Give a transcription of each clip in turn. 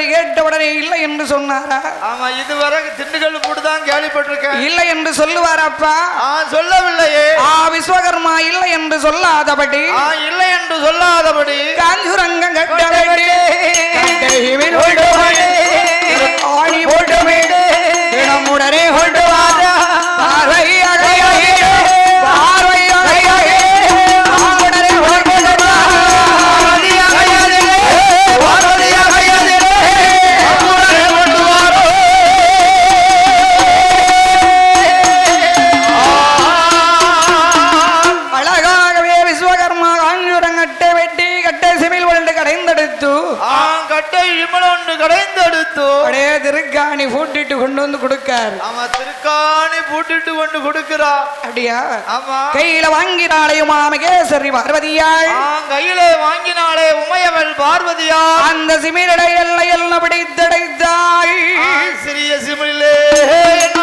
மகேஸ்வரி கேட்ட உடனே இல்லை என்று சொன்னாரா? ஆமா இதுவரை திண்டுக்கல் பூட்டு தான் கேள்விப்பட்டிருக்கேன். இல்லை என்று சொல்லுவாரப்பா. ஆ சொல்லவில்லையே. ஆ விஸ்வகர்மா இல்லை என்று சொல்லாதபடி. இல்லை என்று சொல்லாதபடி. காஞ்சுரங்கம் கட்ட வேண்டி. ஆணி போட்டு தினமுடனே கொண்டு திருக்காணி பூட்டிட்டு கொண்டு வந்து கொடுக்காரு. ஆமா திருக்காணி பூட்டிட்டு கொண்டு கொடுக்கிறா. அப்படியா? ஆமா. கையில வாங்கினாலையும் மகேஸ்வரி பார்வதியாள். கையிலே வாங்கினாளே உமையவள் பார்வதியா அந்த சிமிரடை எல்லை எல்லாம் ஆ, சிறிய சிமிழிலே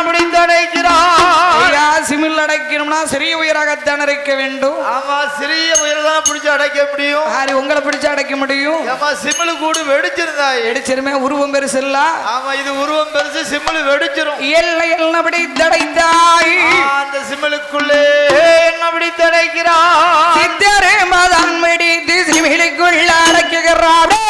பிடித்தடைக்கிறார் ஐயா சிமில் அடைக்கணும்னா சிறிய உயராகத்தான் இருக்க வேண்டும். ஆமா சிறிய உயிரெல்லாம் பிடிச்சு அடைக்க முடியும். யாரு உங்களை பிடிச்சு அடைக்க முடியும். ஏமா சிமிழு கூடு வெடிச்சிருந்தாய். எடுச்சிருமே உருவம் பெருசில்ல ஆமா இது உருவம் பெருசு சிமிழு வெடிச்சிரும். எல்லை எல்லாம் ஆ, அந்த சிமிழுக்குள்ளே என்ன பிடித்தடைக்கிறார் சித்தரே மதம் பிடித்து சிமிழுக்குள்ள அடைக்குகிறாரே.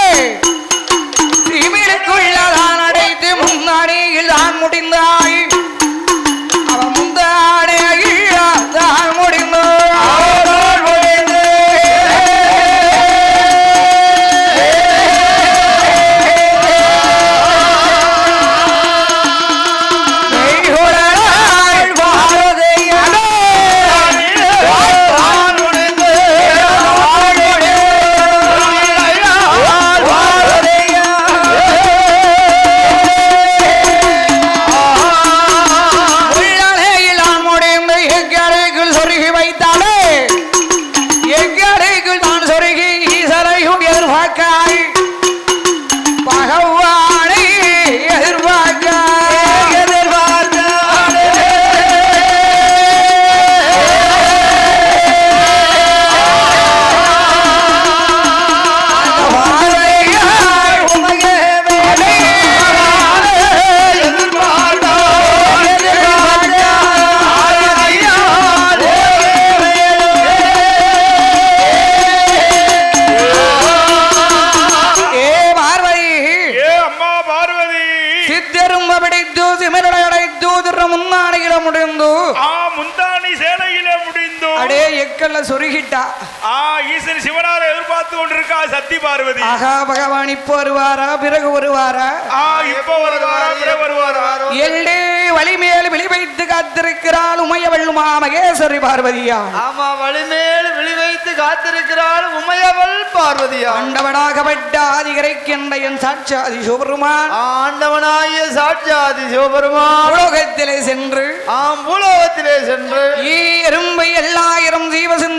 மகேஸ்வரி பார்வதியா? ஆமா வழிமேல் விழி வைத்து காத்திருக்கிறாள் உமையவள் பார்வதியா. ஆண்டவனாகப்பட்ட ஆதிகரைக்கின்ற என் சாட்சாதி சிவபெருமான். ஆண்டவனாய சாட்சாதி சிவபெருமான். உலோகத்திலே சென்று ஆம் பூலோகத்திலே சென்று ஈ எறும்பை எல்லாயிரம்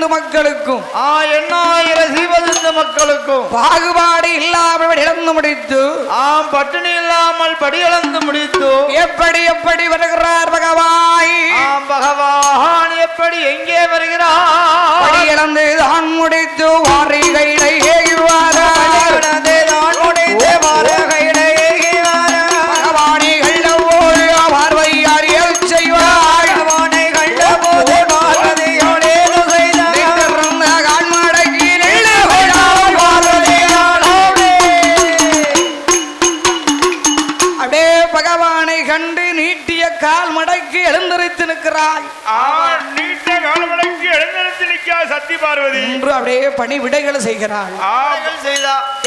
ஜீவசிந்து மக்களுக்கும் ஆ எண்ணாயிர சீவசிந்த மக்களுக்கும்? பாகுபாடு இல்லாமல் இழந்து முடித்து ஆம் பட்டினி இல்லாமல் படியளந்து முடித்து. எப்படி எப்படி வருகிறார் பகவாய்? ஆம் பகவான் எப்படி எங்கே வருகிறார்? படி இழந்து தான் முடித்து வாரிகைகளை சத்தி பார்வதி. என்று அப்படியே பணி விடைகளை செய்கிறாள்.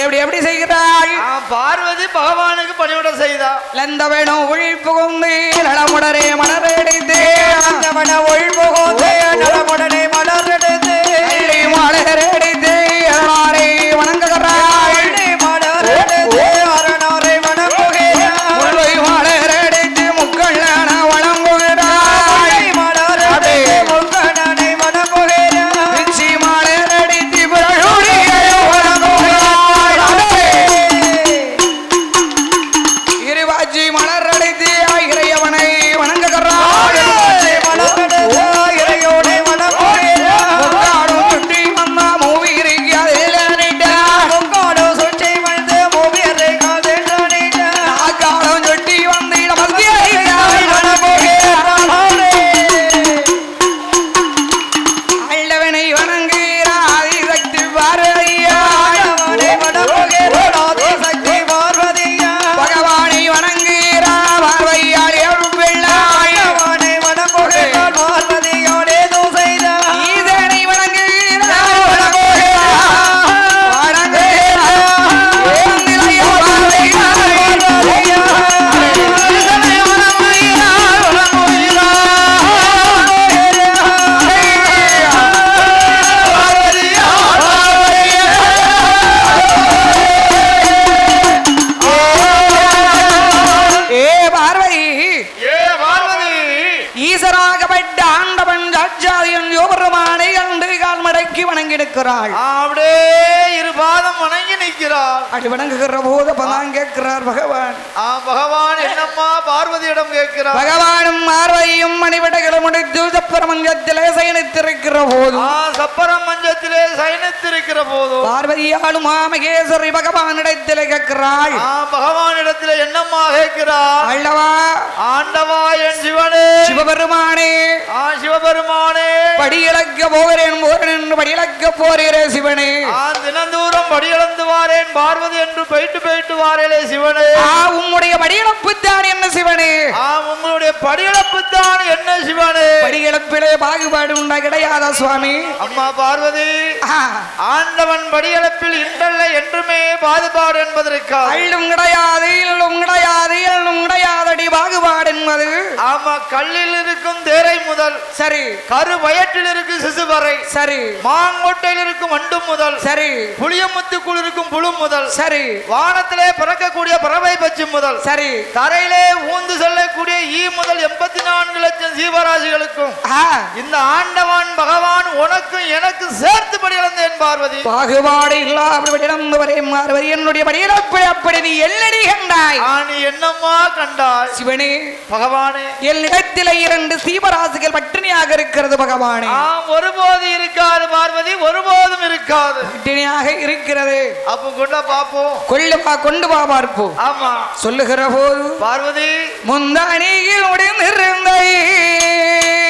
எப்படி எப்படி செய்கிறாள்? பார்வதி பகவானுக்கு பணிவிட செய்தா? லந்த வேணும் ஒழி புகுந்து நலமுடரே மலரடித்து அந்த ஒழி புகுந்து நலமுடனே பகவானும் பார்வையும் மணிவிடைகளை முடித்து சப்பரமஞ்சத்திலே சயனித்திருக்கிற போது ஆ சப்பரம் மஞ்சத்திலே சயனித்திருக்கிற போதும் பார்வதியாலும் மகேஸ்வரி பகவானிடத்திலே கேட்கிறாள். பகவானிடத்திலே என்னம்மா கேட்கிறார் அல்லவா? ஆண்டவா என் சிவனே. சிவபெருமானே ஆ சிவபெருமானே. படியிழக்க போகிறேன் போகிறேன் என்று படியிழக்க போகிறே சிவனே. ஆ தினந்தூரம் படியளந்து வாரேன் பார்வதி என்று போயிட்டு போயிட்டு வாரேலே சிவனே. ஆ உம்முடைய படியிழப்பு தான் என்ன சிவனே? ஆ உங்களுடைய படியளப்பு தான் என்ன சிவனே? படியிழப்பிலே பாகுபாடு உண்டா கிடையாதா சுவாமி? அம்மா பார்வதி ஆண்டவன் படியளப்பில் இன்றல்ல என்றுமே பாதுபாடு என்பதற்காக. அள்ளும் கிடையாது இல்லும் கிடையாது எள்ளும் கிடையாதடி பாகுபாடு என்பது. ஆமா கல்லில் இருக்கும் தேரை முதல் சரி. கரு வயற்றில் இருக்கும் சிசு வரை சரி. மாங்கொட்டையில் இருக்கும் வண்டு முதல் சரி. புளியமுத்துக்குள் இருக்கும் புழு முதல் சரி. வானத்திலே பிறக்கக்கூடிய பறவை பட்சி முதல் சரி. தரையிலே ஊந்து செல்லக்கூடிய ஈ முதல் எண்பத்தி நான்கு லட்சம் ஜீவராசிகளுக்கும் இந்த ஆண்டவன் பகவான் உனக்கும் எனக்கு சேர்த்து படியிழந்தேன் பார்வதி. பாகுபாடு இல்லாமல் என்னுடைய படியிழப்பை அப்படி நீ எல்லடி கண்டாய். ஆ, நீ என்னம்மா கண்டாய்? சிவனே பகவானே. என்னிடத்திலே இரண்டு சீவராசிகள் பட்டினியாக இருக்கிறது பகவானே. ஒருபோது இருக்காது பார்வதி ஒருபோதும் இருக்காது. பட்டினியாக இருக்கிறது. அப்ப கொண்டா பாப்போம் கொள்ளு வா கொண்டு வா பார்ப்போம். ஆமா. சொல்லுகிற போது பார்வதி. முந்தானியில் முடிந்திருந்த பார்வையா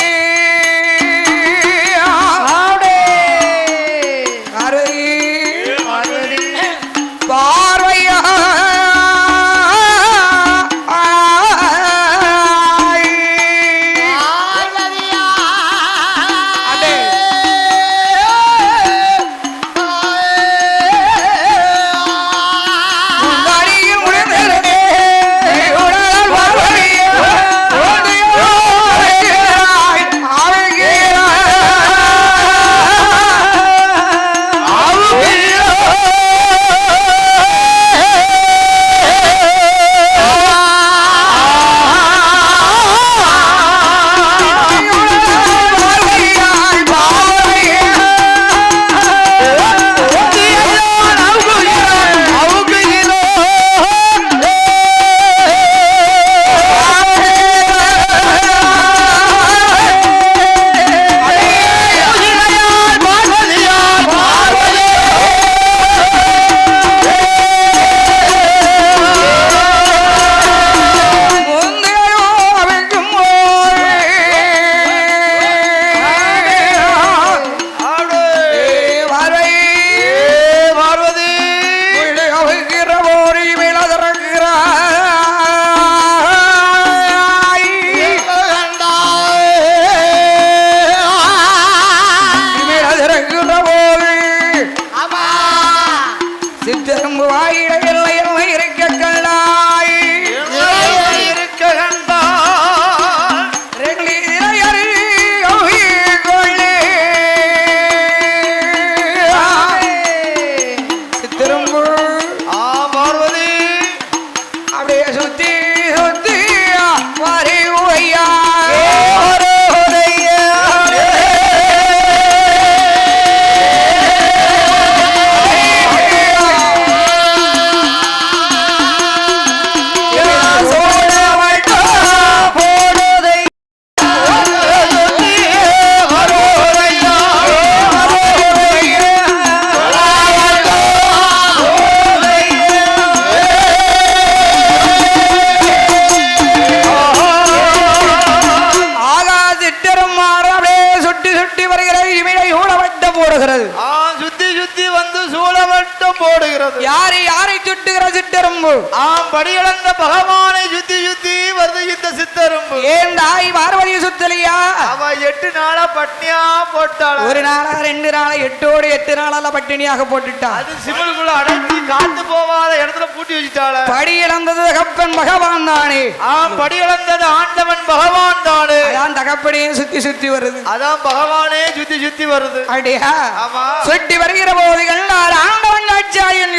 நாளா பட்னியா போட்டாள்? ஒரு நாளா ரெண்டு நாளா எட்டோடு எட்டு நாளால பட்டினியாக போட்டுட்டான் அது சிமிழுக்குள்ள அடைச்சி காத்து போகாத இடத்துல பூட்டி வச்சுட்டாள. படி இழந்தது தகப்பன் பகவான் தானே. ஆம் படியிழந்தது ஆண்டவன் பகவான் தானே. அதான் தகப்பனையும் சுத்தி சுத்தி வருது. அதான் பகவானே சுத்தி சுத்தி வருது. அப்படியா? ஆமா. சுட்டி வருகிற போது கண்டார் ஆண்டவன்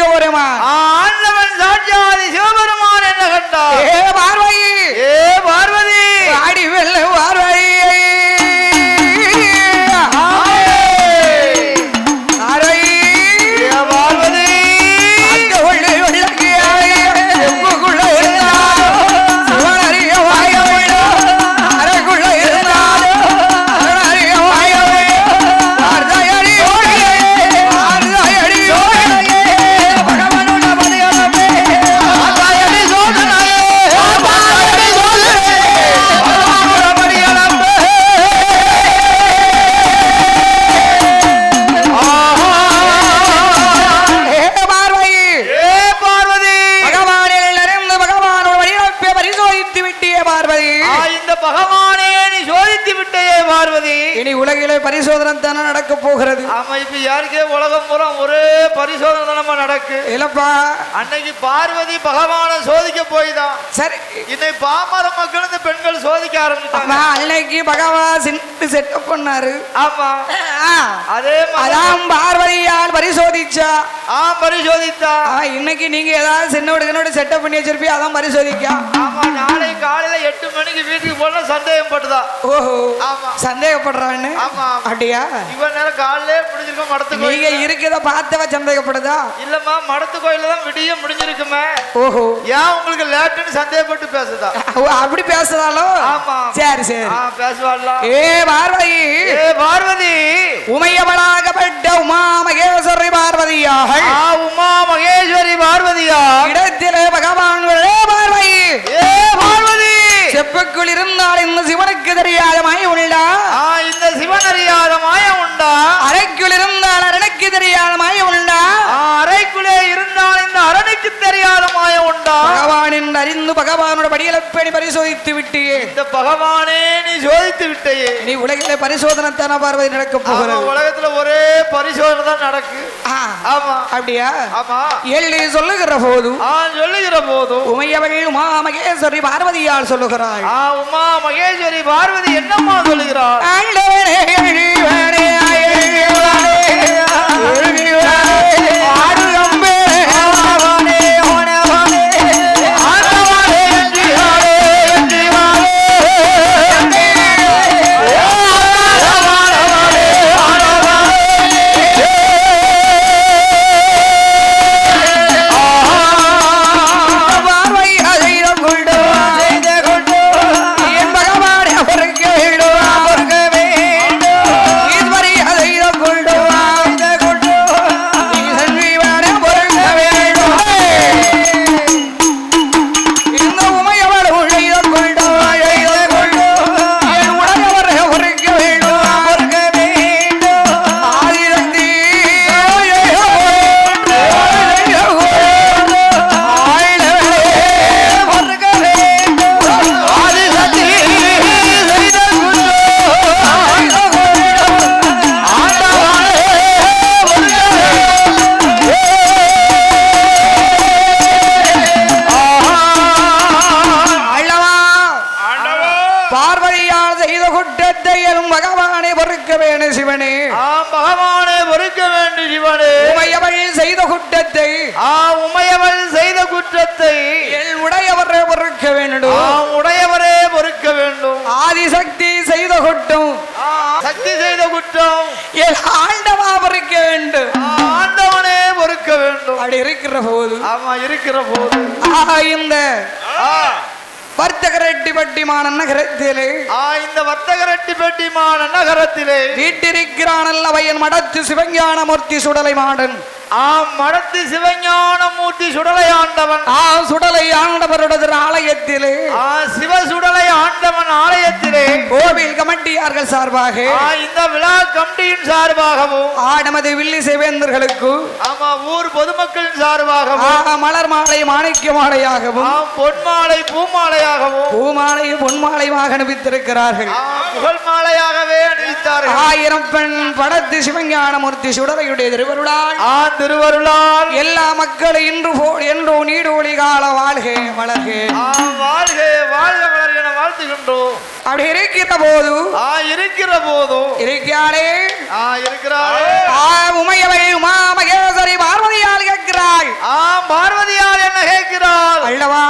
யோரமா. ஆ, ஆண்டவன் சாட்சாதி இல்லப்பா அன்னைக்கு பார்வதி பகவானை சோதிக்க போய்தான். சரி. இன்னைக்கு பாமர மக்கள் இந்த பெண்கள் சோதிக்க ஆரம்பிச்சாங்க. அன்னைக்கு பகவா சின்ன செட்டப் பண்ணாரு ஆமா. அதே மாதிரி அதான் பார்வதியால் பரிசோதிச்சா. ஆ பரிசோதித்தா. இன்னைக்கு நீங்க ஏதாவது சின்ன விடுக்கனோட செட்டப் பண்ணி வச்சிருப்பீங்க அதான் பரிசோதிக்கா. ஆமா நாளை காலையில எட்டு மணிக்கு வீட்டுக்கு போனா சந்தேகம் பட்டுதா ஓஹோ ஆமா. சந்தேகப்படுறான்னு? ஆமா அப்படியா? இவன் நேரம் காலையிலே முடிஞ்சிருக்கும் மடத்து நீங்க இருக்கிறத பார்த்தவ சந்தேகப்படுதா? இல்லம்மா மடத்து கோயில தான் விடிய முடிஞ்சிருக்குமே. ஓஹோ. ஏன் உங்களுக்கு லேட்டுன்னு சந்தேகப்பட்டு பேசுதா? அப்படி பேசுறாலும் ஆமா சரி சரி. ஆ பேசுவாள்ல. ஏ பார்வதி. ஏ பார்வதி. உமையவளாகப்பட்ட உமா மகேஸ்வரி பார்வதியாக ஆ உமா மகேஸ்வரி பார்வதியா இடத்திலே பகவான் ஏ பார்வதி. ஏ பார்வதி. செப்புக்குள் இருந்தால் இந்த சிவனுக்கு தெரியாத மாய உண்டா ஆ இந்த சிவன் அறியாத பகவான் என்று அறிந்து பகவானோட படியலப்பேணி பரிசோதித்து விட்டியே. இந்த பகவானே நீ சோதித்து விட்டையே. நீ உலகிலே பரிசோதனை தான பார்வதி நடக்க போகிறது? உலகத்துல ஒரே பரிசோதனை தான் நடக்கு. ஆமா. அப்படியா? ஆமா. எள்ளி சொல்லுகிற போது சொல்லுகிற போதும் உமையவள் உமா மகேஸ்வரி பார்வதியால் சொல்லுகிறாள். ஆ உமா மகேஸ்வரி பார்வதி என்னம்மா சொல்லுகிறாள்? குற்றம் சக்தி செய்த குற்றம். என் ஆண்டவா பொறுக்க வேண்டும். ஆண்டவனே பொறுக்க வேண்டும். அப்படி இருக்கிற போது ஆமா இருக்கிற போது. இந்த வர்த்தகரெட்டி பட்டிமான நகரத்திலே இந்த வர்த்தகரட்டி பெட்டிமான நகரத்திலே வீட்டிருக்கிறான் அல்லவையன் மடத்து சிவஞான மூர்த்தி சுடலை மாடன் மடத்து சிவஞான மூர்த்தி சுடலை ஆண்டவன். ஆ சுடலை ஆண்டவருடைய ஆலயத்திலே. ஆ சிவ சுடலை ஆண்டவன் ஆலயத்திலே. கோவில் கமிட்டியார்கள் சார்பாக. ஆ இந்த விழா கமிட்டியின் சார்பாகவும். ஆ நமது வில்லி சேவேந்தர்களுக்கு. ஆமா ஊர் பொதுமக்களின் சார்பாகவும். ஆ மலர் மாலை மாணிக்க மாலையாகவும். ஆ பொன்மாலை பூமாலையாகவும் பூமாலை பொன்மாலையாக அனுப்பித்திருக்கிறார்கள் ஆ புகழ் மாலையாகவே அணிவித்தார்கள். ஆயிரம் பெண் படத்து சிவஞான மூர்த்தி சுடலையுடைய திருவருளால். ஆ திருவருளால் எல்லா மக்களும் இன்று போல் என்றோ நீடோழி கால வாழ்க வளர்க. ஆ வாழ்க வாழ்க வளர்க என வாழ்த்துகின்றோம். அப்படி இருக்கிற போது ஆ இருக்கிற போதும் இருக்கிறாளே. ஆ இருக்கிறாரே ஆ உமையவை உமா மகேஸ்வரி பார்வதியால் கேட்கிறாள் ஆ பார்வதியால் என்ன கேட்கிறாள்? அல்லவா?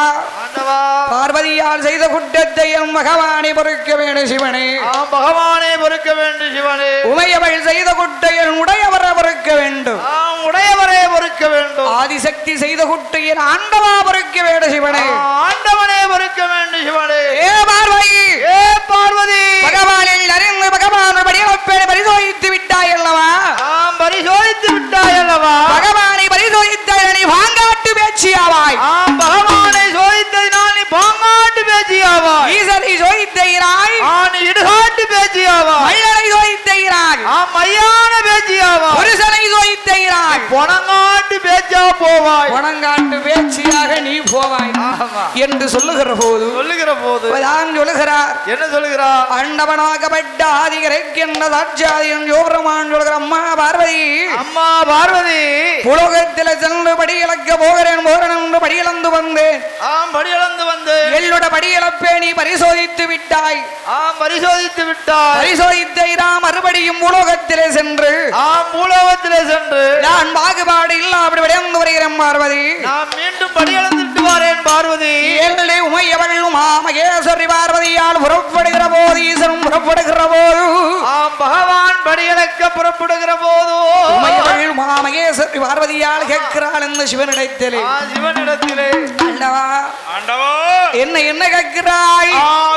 பார்வதியால் செய்த குற்றத்தை எம் பகவானை பொறுக்க வேண்டும் சிவனே. ஆ பகவானே பொறுக்க வேண்டும் சிவனே. உமையவள் செய்த குட்டையன் உடையவரை பொறுக்க வேண்டும். ஆ உடையவரே பொறுக்க வேண்டும். ஆதிசக்தி செய்த குட்டையன் ஆண்டவா பொறுக்க வேண்டும் சிவனே. ஆண்டவனே பொறுக்க வேண்டும் சிவனே. ஏ பார்வதி! ஏ பார்வதி! பகவானில் அறிந்து பகவான் பரிசோதித்து விட்டாய் அல்லவா? பரிசோதித்து விட்டாய் அல்லவா? பகவானை பரிசோதித்தாய் நீ வாங்காட்டு பேச்சியாவாய். ஆ பகவானை சோதித்ததினால் நீ பாங்காட்டு பேச்சியாவாய். ஈசனை சோதித்தாய் ஆ நீ இடுகாட்டு பேச்சியாவாய். மல்லனை சோதித்தாய் ஆ மையான சோதித்தாய் பொணங்காட்டு பேச்சா போவாய். உணங்காட்டு பேச்சியாக நீ போவாய். என்று சொல்லுகிற போது சொல்லுகிற போது தான் சொல்லுகிறார். என்ன சொல்லுகிறார்? ஆண்டவனாகப்பட்ட ஆதிகரைக்கின்ற தாட்சாதியம் ஜோபரமான் சொல்கிற அம்மா பார்வதி. அம்மா பார்வதி. உலகத்தில் சென்று படி இழக்க போகிறேன் போகிறேன் என்று படி இழந்து வந்தேன். ஆம் படியளந்து வந்து எள்ளுட படி இழப்பே நீ பரிசோதித்து விட்டாய். ஆம் பரிசோதித்து விட்டாய். பரிசோதித்தை மறுபடியும் உலோகத்திலே சென்று. ஆம் பூலோகத்திலே சென்று. நான் பாகுபாடு இல்ல அப்படி விடைந்து வருகிறேன் பார்வதி. நான் மீண்டும் படியளந்துட்டு வரேன் பார்வதி. ஏழை உமையவள் உமாமகேஸ்வரி பார்வதியால் புறப்படுகிற போது ஈசனும் புறப்படுகிற போது. பகவான் படியளக்க புறப்படுகிற போது. உமாமகேஸ்வரி பார்வதியால் கேட்கிறாள் இந்த சிவனிடத்திலே. சிவனிடத்திலே. ஆண்டவா ஆண்டவா. என்ன என்ன கேட்கிறாய்?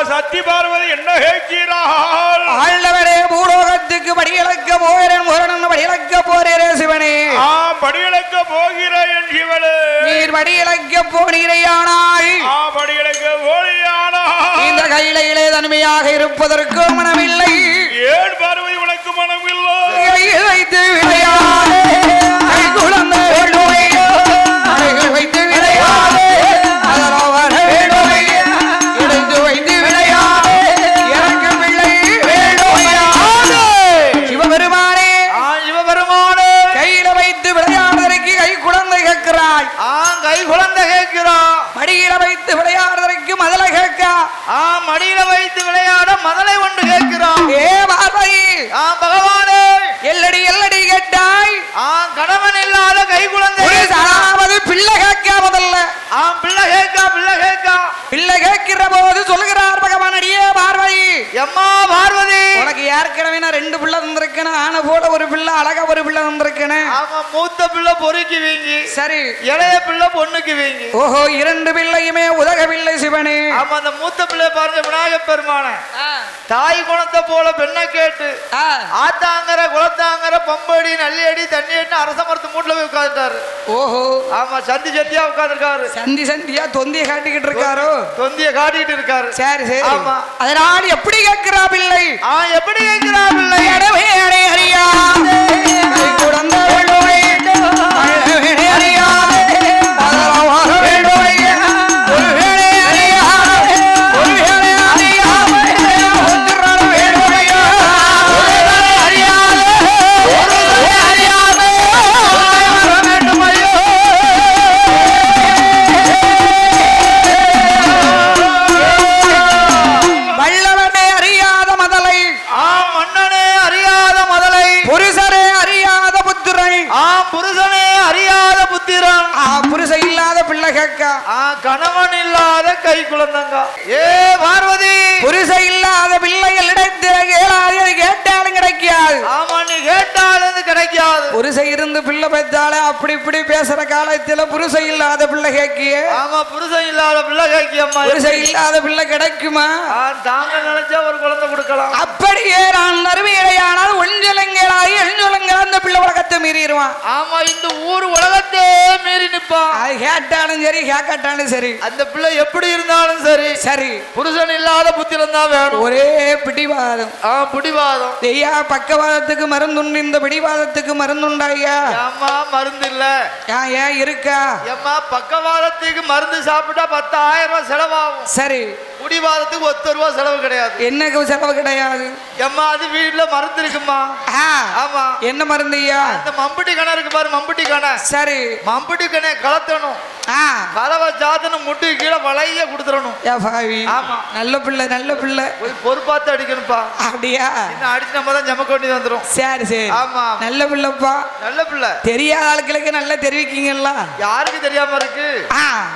சத்தி பார்வதி என்ன கேட்கிறாள்? ஆண்டவரே பூலோகத்துக்கு படியிழக்க போகிறேன் முரணன் படியிழக்க போறேரே சிவனே. ஆ படியளக்க போகிற என் சிவளே நீர் படியிழக்க போனீரையானாய் ஆ படியளக்க போலியானா இந்த கையிலே தனிமையாக இருப்பதற்கு மனமில்லை. ஏன் பார்வதி உனக்கு மனம் இல்லை கையில் வைத்து விளையாடு. கணவன் இல்லாத கை குழந்தை பிள்ளை கேட்க முதல்ல. ஆ பிள்ளை கேட்கா பிள்ளை கேட்கா. பிள்ளை கேட்கிற போது சொல்லுகிறார் பகவான் அடியே பார்வதி. எம்மா பார்வதி. உனக்கு ஏற்கனவே நான் ரெண்டு பிள்ளை தந்திருக்கேன். ஆன போல ஒரு பிள்ளை அழகா ஒரு பிள்ளை தந்திருக்கேன். ஆமா மூத்த பிள்ளை பொறுக்கி வீங்கி சரி. இளைய பிள்ளை பொண்ணுக்கு வீங்கி. ஓஹோ இரண்டு பிள்ளையுமே உதகவில்லை சிவனே. ஆமா அந்த மூத்த பிள்ளை பாருங்க விநாயகப் பெருமான. தாய் குணத்தை போல பெண்ணை கேட்டு ஆ, ஆத்தாங்கர குளத்தாங்கர பம்படி நல்லியடி தண்ணியடி அரச மரத்து மூட்டுல போய் உட்கார்ந்துட்டாரு. ஓஹோ. ஆமா சந்தி சத்தியா உட்கார்ந்துருக்காரு. சந்தி சந்தியா தொந்திய காட்டிக்கிட்டு இருக்காரோ? தொந்திய காட்டிட்டு இருக்காரு. சரி சரி. ஆமா. அதனால் எப்படி கேட்கிறா பிள்ளை ஆ எப்படி கேட்கிறா பிள்ளை அடவே அடே அறியாதே, கை குழந்தை. புருஷன் இல்லாத பிள்ளை கிடைக்குமா? தாங்க நினைச்சா ஒரு குழந்தை கொடுக்கலாம். அப்படியே நான் நறுமையிடையானால் ஒஞ்சலங்களாகி எஞ்சொலங்களா அந்த பிள்ளை உலகத்தை மீறிடுவான். ஆமா இந்த ஊர் கேட்டாலும் சரி கேட்காட்டாலும் சரி. அந்த பிள்ளை எப்படி இருந்தாலும் சரி. சரி. புருஷன் இல்லாத புத்திரம் தான் வேணும். ஒரே பிடிவாதம். ஆ பிடிவாதம். ஐயா பக்கவாதத்துக்கு மருந்துண்டு இந்த பிடிவாதத்துக்கு மருந்துண்டா ஐயா? ஏம்மா மருந்து இல்ல. ஏன் ஏன் இருக்கா? ஏம்மா பக்கவாதத்துக்கு மருந்து சாப்பிட்டா பத்தாயிரம் ரூபாய் செலவாகும். சரி. குடிவாதத்துக்கு ஒத்த ரூபா செலவு கிடையாது. என்னக்கு செலவு கிடையாது? ஏம்மா அது வீட்டுல மருந்து இருக்குமா? ஆமா. என்ன மருந்து ஐயா? அந்த மம்புட்டி கணை இருக்கு பாரு மம்புட்டி கணை சரி. மம்புட்டி கணை கலத்தணும். ஆ. கலவை சாத்தணும் முட்டி கீழே வளைய கொடுத்துடணும். ஆமா. நல்ல பிள்ளை நல்ல பிள்ளை. போய் பொறுப்பாத்து அடிக்கணும்ப்பா. அப்படியா? இன்னும் அடிச்சு நம்ம தான் ஜமக்க வேண்டி வந்துடும் சரி சரி. ஆமா. நல்ல பிள்ளைப்பா. நல்ல பிள்ளை. தெரியாத ஆட்களுக்கு நல்லா தெரிவிக்கீங்களா யாருக்கு தெரியாம இருக்கு?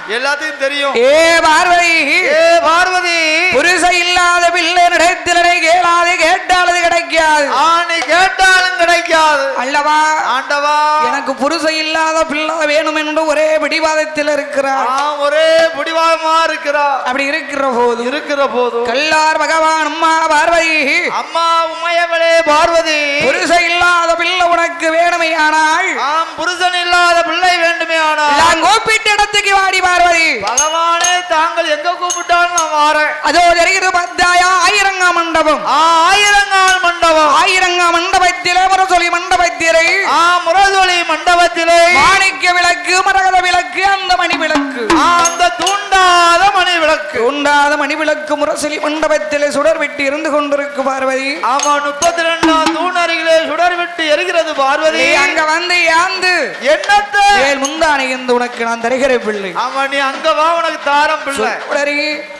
எல்லாத்துக்கும் தெரியும். ஏ பார்வதி. ஏ பார்வதி. புருஷ இல்லாத பிள்ளை நடத்திலே கேளாது கேட்டாலது கிடைக்காது. ஆ நீ கேட்டாலும் கிடைக்காது. அல்லவா? ஆண்டவா. எனக்கு புருஷன் இல்லாத பிள்ளை வேணும் என்று ஒரே பிடிவாதத்தில் இருக்கிறார். ஆ ஒரே புடிவாதமா இருக்கிறா அப்படி இருக்கிற போது இருக்கிற போதும். கல்லார் பகவான் அம்மா பார்வதி. அம்மா உமையவளே பார்வதி. புருஷன் இல்லாத பிள்ளை உனக்கு வேணுமையானால். ஆம் புருஷன் இல்லாத பிள்ளை வேண்டுமே ஆனா நான் கூப்பிட்ட இடத்துக்கு வாடி பார்வதி. பகவானே தாங்கள் எங்க கூப்பிட்டாலும் நான் வாரேன். அதோ தெரிகிறது பத்தாயா? ஆயிரங்கா மண்டபம். ஆயிரங்கால் மண்டபம். ஆயிரங்கா மண்டபத்திலே மண்டப மண்டபத்திலே. ஆ முரசொலி மண்டபத்திலே. மாணிக்க விளக்கு மரகத விளக்கு அந்த மணி விளக்கு அந்த தூண்டாத மணி விளக்கு. உண்டாத மணி விளக்கு முரசொலி மண்டபத்திலே சுடர் விட்டு இருந்து கொண்டிருக்கு பார்வதி. ஆமா முப்பத்தி ரெண்டாம் தூண் அருகிலே சுடர் விட்டு எரிகிறது பார்வதி. அங்க வந்து ஏந்து. என்னத்தை மேல் முந்தானை என்று உனக்கு நான் தருகிறேன் பிள்ளை. ஆமா நீ அங்க வா உனக்கு தாரம் பிள்ளை. சுடரி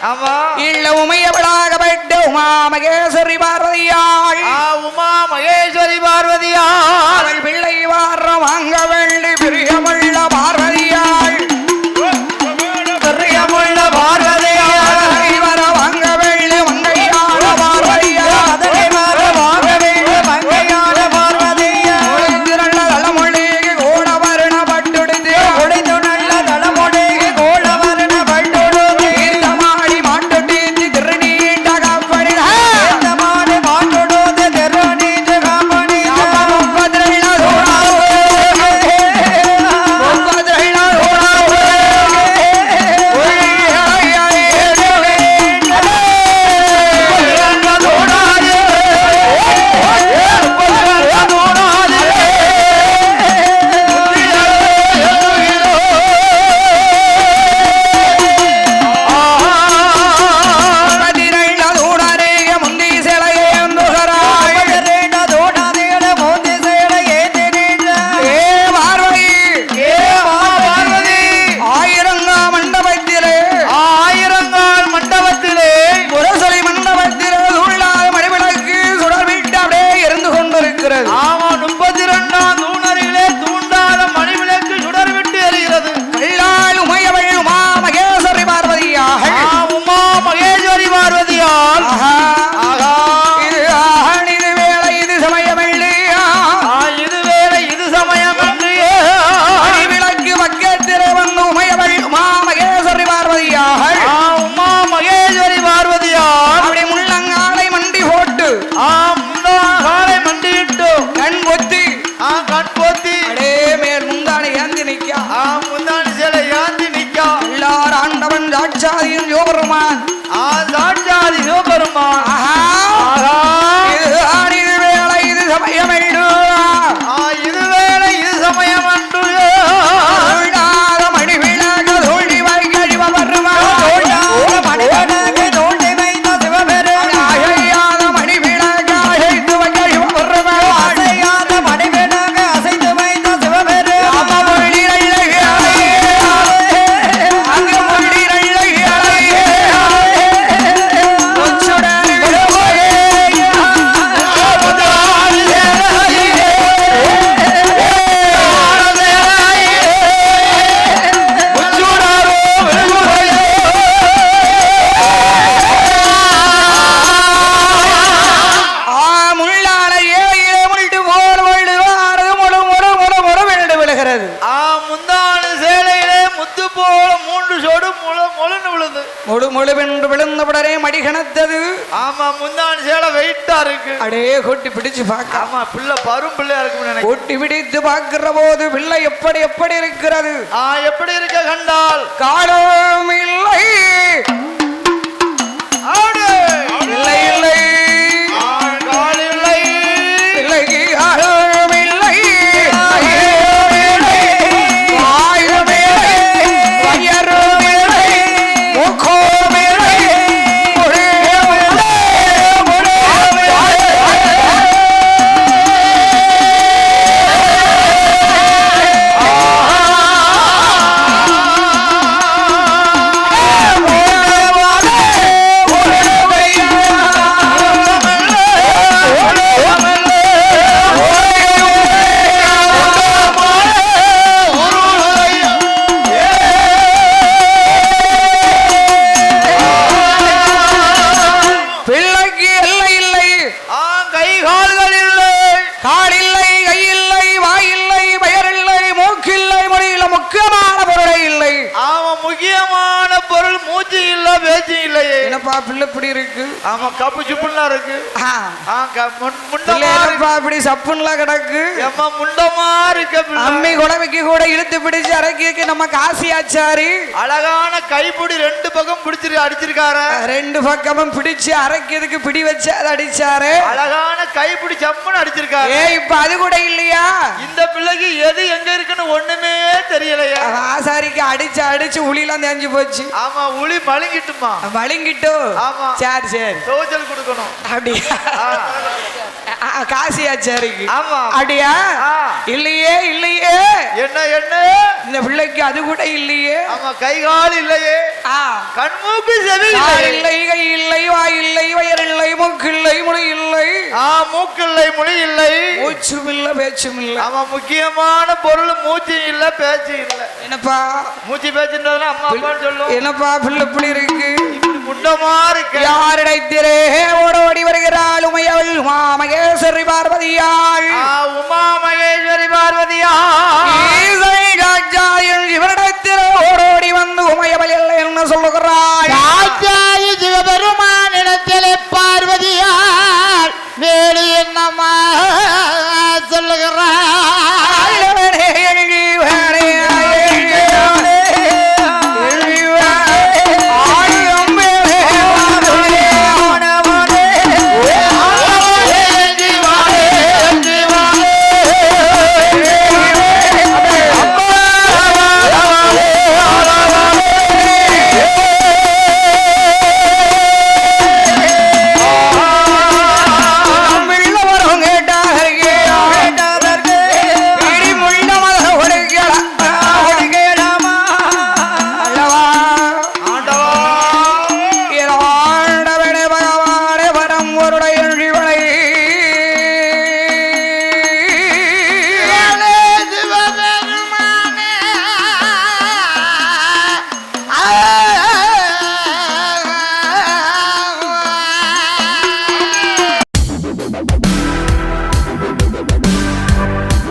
ஆமா. இல்ல உமையவளாக பெற்ற உமா மகேஸ்வரி பார்வதியாள். ஆ உமா மகேஸ்வரி பார்வதியா அவள் பிள்ளை வார சாட்சாதியும் யோபெருமான் ஆ சாட்சாதி சிவபெருமான் ஆ முந்தாணி சேலையிலே முத்து போல மூன்று சொடு முழு முழுன்னு விழுந்து. முழு முழுவென்று விழுந்தவுடனே மடிகணத்தது ஆமா முந்தாணி சேலை வெயிட்டா இருக்கு. அடே கொட்டி பிடிச்சு பார்க்க. ஆமா பிள்ளை பரும் பிள்ளையா நினைக்கிறேன் கொட்டி பிடித்து பார்க்கிற போது பிள்ளை எப்படி எப்படி இருக்கிறது? ஆ எப்படி இருக்க கண்டால்? காலம் இல்லை. இல்லை இல்லை. சப்புன்லாம் கிடக்கு. ஏம்மா முண்டமா இருக்க. அம்மி குழவைக்கு கூட இழுத்து பிடிச்சு அரைக்கிக்கு நம்ம காசி ஆச்சாரி அழகான கைப்பிடி ரெண்டு பக்கம் பிடிச்சிரு அடிச்சிருக்காரு. ரெண்டு பக்கமும் பிடிச்சு அரைக்கிறதுக்கு பிடி வச்சு அதை அடிச்சாரு. அழகான கைப்பிடி சம்முன்னு அடிச்சிருக்காரு. ஏ இப்ப அது கூட இல்லையா? இந்த பிள்ளைக்கு எது எங்க இருக்குன்னு ஒண்ணுமே தெரியலையா. ஆசாரிக்கு அடிச்சு அடிச்சு உளிலாம் தேஞ்சு போச்சு. ஆமா உளி மழுங்கிட்டுமா? வலிங்கிட்டு ஆமா. சரி சரி. தோச்சல் கொடுக்கணும். அப்படியா? ஆ, ஆ, காசி ஆச்சாரிக்கு ஆமா. அப்படியா. இல்லையே இல்லையே. என்ன என்ன? இந்த பிள்ளைக்கு அது கூட இல்லையே. ஆமா கை கால் இல்லையே. ஆ. கண்மூக்கு செவி இல்லை கை இல்லை வாய் இல்லை வயர் இல்லை மூக்கு இல்லை முடி இல்லை. ஆ மூக்கு இல்லை மொழி இல்லை. மூச்சும் இல்லை பேச்சும் இல்லை. ஆமா முக்கியமான பொருள் மூச்சு இல்ல பேச்சு இல்ல. என்னப்பா? மூச்சு பேச்சுன்றதுனா அம்மா அப்பான்னு சொல்லும். என்னப்பா பிள்ளை இப்படி இருக்கு? யாரிடத்திலே ஓடோடி வருகிறாள் உமையவள் உமா மகேஸ்வரி பார்வதியாள். உமா மகேஸ்வரி பார்வதியாள் இவரிடத்திலே ஓடோடி வந்து உமையவள் இல்லை என்ன சொல்லுகிறாள். சிவபெருமானிடத்திலே பார்வதியாள் வேறு என்னம்மா